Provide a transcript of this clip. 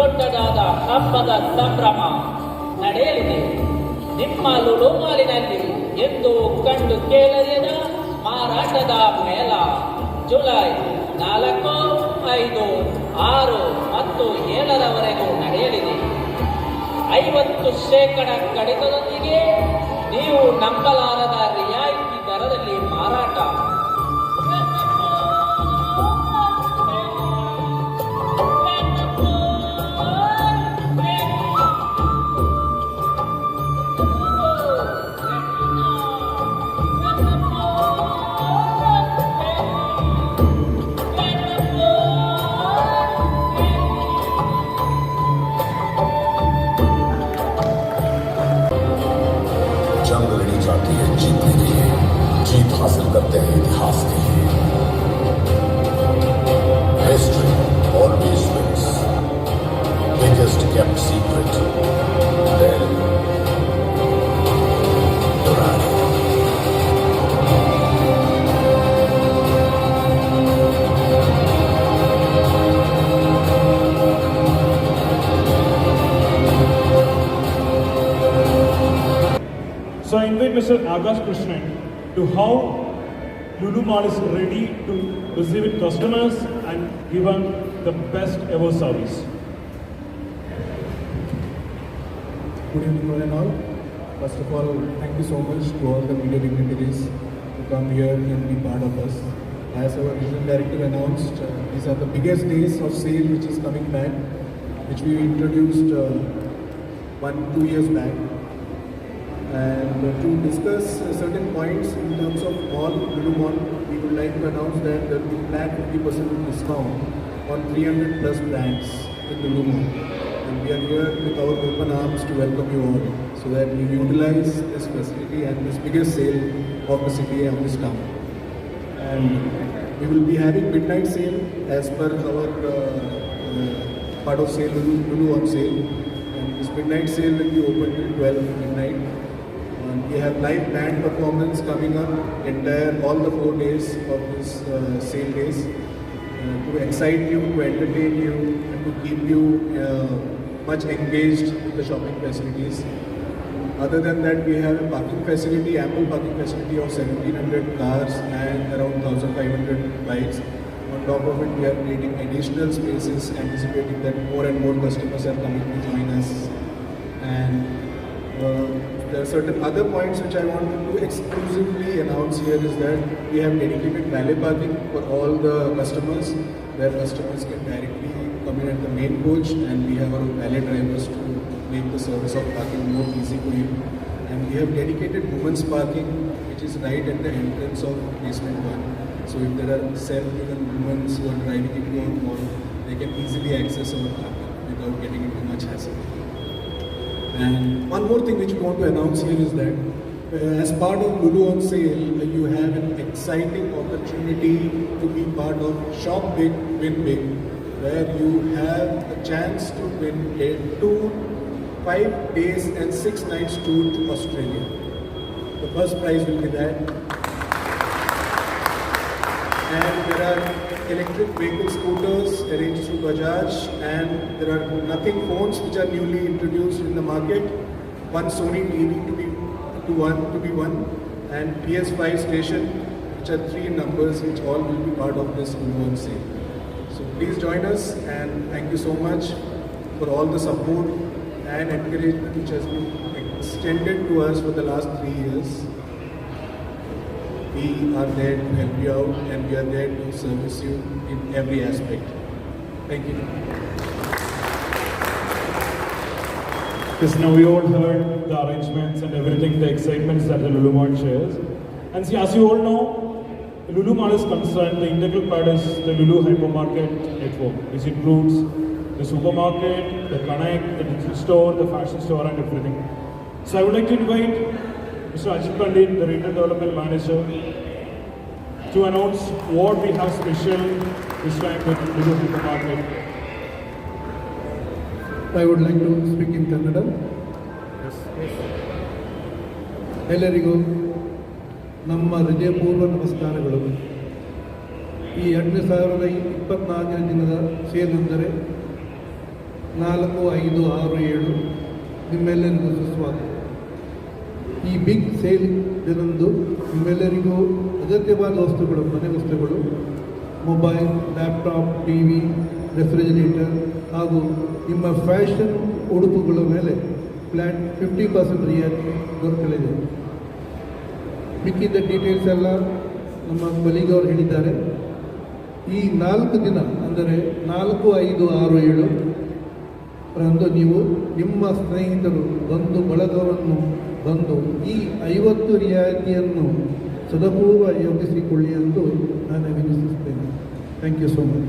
ಹಬ್ಬದ ಸಂಭ್ರಮ ನಡೆಯಲಿದೆ. ನಿಮ್ಮ ಲುಲು ಮಾಲಿನಲ್ಲಿ ಎಂದು ಕಂಡು ಕೇಳಲಿದ ಮಾರಾಟದ ಮೇಳ ಜುಲೈ ನಾಲ್ಕು, ಐದು, ಆರು ಮತ್ತು ಏಳರವರೆಗೂ ನಡೆಯಲಿದೆ. ಐವತ್ತು ಶೇಕಡ ಕಡಿತದೊಂದಿಗೆ ನೀವು ನಂಬಲಾರದ जाती है जीतने के लिए। जीत हासिल करते हैं इतिहास के लिए। History always wins biggest kept secret Mr. Akash Krishnan to how Lulu Mall is ready to receive its customers and give them the best ever service. Good evening, one and all. First of all, thank you so much to all the media dignitaries to come here and be part of us. As our regional director announced, uh, these are the biggest days of sale which is coming back, which we introduced uh, one, two years back. And to discuss certain points in terms of all Lulu Mall, we would like to announce that there will be flat 50% discount on 300 plus brands in Lulu Mall. And we are here with our open arms to welcome you all so that you utilize this facility and this biggest sale of the city and this town. And we will be having midnight sale as per our uh, uh, part of sale, Lulu on sale. And this midnight sale will be open till 12 midnight. And we have live band performance coming up entire all the four days of this uh, sale days uh, to excite you, to entertain you, and to keep you uh, much engaged with the shopping facilities. Other than that, we have a parking facility, ample parking facility of 1700 cars and around 1500 bikes. On top of it, we are creating additional spaces, anticipating that more and more customers are coming to join us. And uh, there are certain other points which I want to exclusively announce here is that we have dedicated valet parking for all the customers, where customers can directly come in at the main coach, and we have our valet drivers to make the service of parking more easy for you. And we have dedicated women's parking, which is right at the entrance of basement one. So if there are self-driven women who are driving into our mall, they can easily access our parking without getting into much hassle. And one more thing which we want to announce here is that uh, as part of Lulu on sale, uh, you have an exciting opportunity to be part of Shop Big, Win Big, where you have a chance to win a two, five days and six nights tour to Australia. The first prize will be that. And electric vehicle scooters arranged through Bajaj, and there are nothing phones which are newly introduced in the market. One Sony TV to be to one to be one, and PS5 station, which are three numbers, which all will be part of this Lulu sale. So please join us, and thank you so much for all the support and encouragement which has been extended to us for the last three years. We are there to help you out and we are there to service you in every aspect. Thank you. Because now we all heard the arrangements and everything, the excitements that the Lulu Mall shares. And see, as you all know, the Lulu Mall is concerned, the integral part is the Lulu hypermarket network, which includes the supermarket, the connect, the digital store, the fashion store, and everything. So I would like to invite Mr. Ajit Pandit, the Regional development manager, to announce what we have special this time with Lulu department. I would like to speak in Kannada. ಎಲ್ಲರಿಗೂ ನಮ್ಮ ಹೃದಯಪೂರ್ವ ನಮಸ್ಕಾರಗಳು ಈ ಎರಡು ಸಾವಿರದ ಇಪ್ಪತ್ನಾಲ್ಕನೇ ದಿನದ sale ನಾಲ್ಕು ಐದು ಆರು ಏಳು ನಿಮ್ಮೆಲ್ಲರಿಗೂ ಸುಸ್ವಾಗತ ಈ ಬಿಗ್ ಸೇಲ್ ದಿನಂದು ನಿಮ್ಮೆಲ್ಲರಿಗೂ ಅಗತ್ಯವಾದ ವಸ್ತುಗಳು, ಮನೆ ವಸ್ತುಗಳು. Mobile laptop T V refrigerator ಹಾಗೂ ನಿಮ್ಮ ಫ್ಯಾಷನ್ ಉಡುಪುಗಳ ಮೇಲೆ ಫ್ಲ್ಯಾಟ್ ಫಿಫ್ಟಿ ಪರ್ಸೆಂಟ್ ರಿಯಾಯಿತಿ ದೊರಕಲಿದೆ. ಮಿಕ್ಕಿದ್ದ ಡೀಟೇಲ್ಸ್ ಎಲ್ಲ ನಮ್ಮ ಅವರು ಹೇಳಿದ್ದಾರೆ. ಈ ನಾಲ್ಕು ದಿನ, ಅಂದರೆ ನಾಲ್ಕು, ಐದು, ಆರು, ಏಳು, ರಂದು ನೀವು ನಿಮ್ಮ ಸ್ನೇಹಿತರು ಬಂದು ಬಳಗವನ್ನು ಬಂದು ಈ ಐವತ್ತು ರಿಯಾಯಿತಿಯನ್ನು ಸದಪೂರ್ವ ಯೋಗಿಸಿಕೊಳ್ಳಿ ಎಂದು ನಾನು ವಿನಂತಿಸುತ್ತೇನೆ. Thank you so much